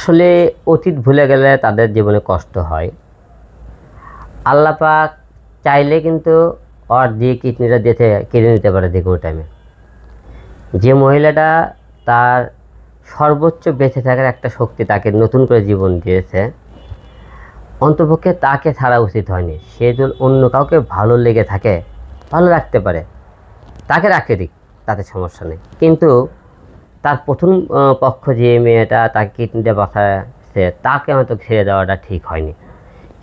আসলে অতীত ভুলে গেলে তাদের জীবনে কষ্ট হয়। আল্লাপাক চাইলে কিন্তু ওর দিয়ে কিডনিটা দিতে কেড়ে নিতে পারে যে কোনো টাইমে যে মহিলাটা তার সর্বোচ্চ বেঁচে থাকার একটা শক্তি তাকে নতুন করে জীবন দিয়েছে, অন্তপক্ষে তাকে ছাড়া উচিত হয়নি। সে যদি অন্য কাউকে ভালো লেগে থাকে, ভালো রাখতে পারে, তাকে রাখতে দিক, তাতে সমস্যা নেই। কিন্তু তার প্রথম পক্ষ যে মেয়েটা তাকে কিডনিতে বাঁচাচ্ছে তাকে হয়তো ছেড়ে দেওয়াটা ঠিক হয়নি।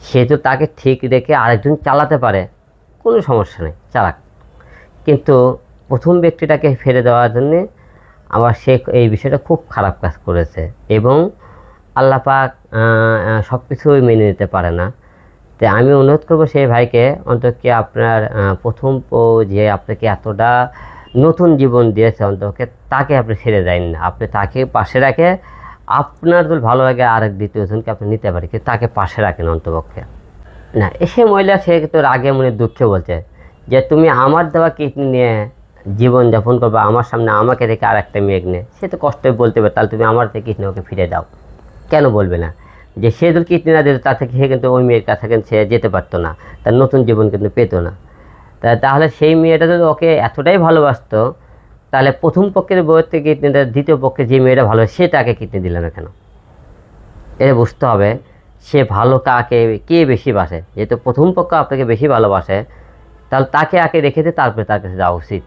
সে তো তাকে ঠিক রেখে আরেকজন চালাতে পারে, কোনো সমস্যা নেই, চালাক। কিন্তু প্রথম ব্যক্তিটাকে ফেলে দেওয়ার জন্যে আবার সে এই বিষয়টা খুব খারাপ কাজ করেছে এবং আল্লাহ পাক সব কিছুই মেনে নিতে পারে না। তো আমি অনুরোধ করব সেই ভাইকে, অন্তত কি আপনার প্রথম যে আপনাকে এতটা নতুন জীবন দিয়েছে অন্তকে তাকে আপনি ছেড়ে দেন না। আপনি তাকে পাশে রাখে, আপনার যদি ভালো লাগে আরেক দ্বিতীয়জনকে আপনি নিতে পারেন, কিন্তু তাকে পাশে রাখেন অন্তপক্ষে। না, এসে মহিলা সে তো রাগে মনে দুঃখে বলছে যে, তুমি আমার দেওয়া কিডনি নিয়ে জীবন যাপন করবে, আমার সামনে আমাকে রেখে আর একটা মেয়ে নিয়ে সে তো কষ্টই বলতে পারে, তাহলে তুমি আমার থেকে কিডনি ওকে ফিরে দাও। কেন বলবে না? যে, সে যদি কিডনি না দিত তা থেকে সে কিন্তু ওই মেয়ের কাছে সে যেতে পারতো না, তার নতুন জীবন কিন্তু পেতো না। তাহলে সেই মেয়েটা যদি ওকে এতটাই ভালোবাসতো, তাহলে প্রথম পক্ষের বই থেকে কিডনিটা দ্বিতীয় পক্ষে যে মেয়েটা ভালো সে তাকে কিডনি দিলে না কেন? এটা বুঝতে হবে। সে ভালো কাকে, কে বেশি বাসে? যেহেতু প্রথম পক্ষ আপনাকে বেশি ভালোবাসে, তাহলে তাকে আগে রেখে দিয়ে তারপরে তার কাছে যাওয়া উচিত।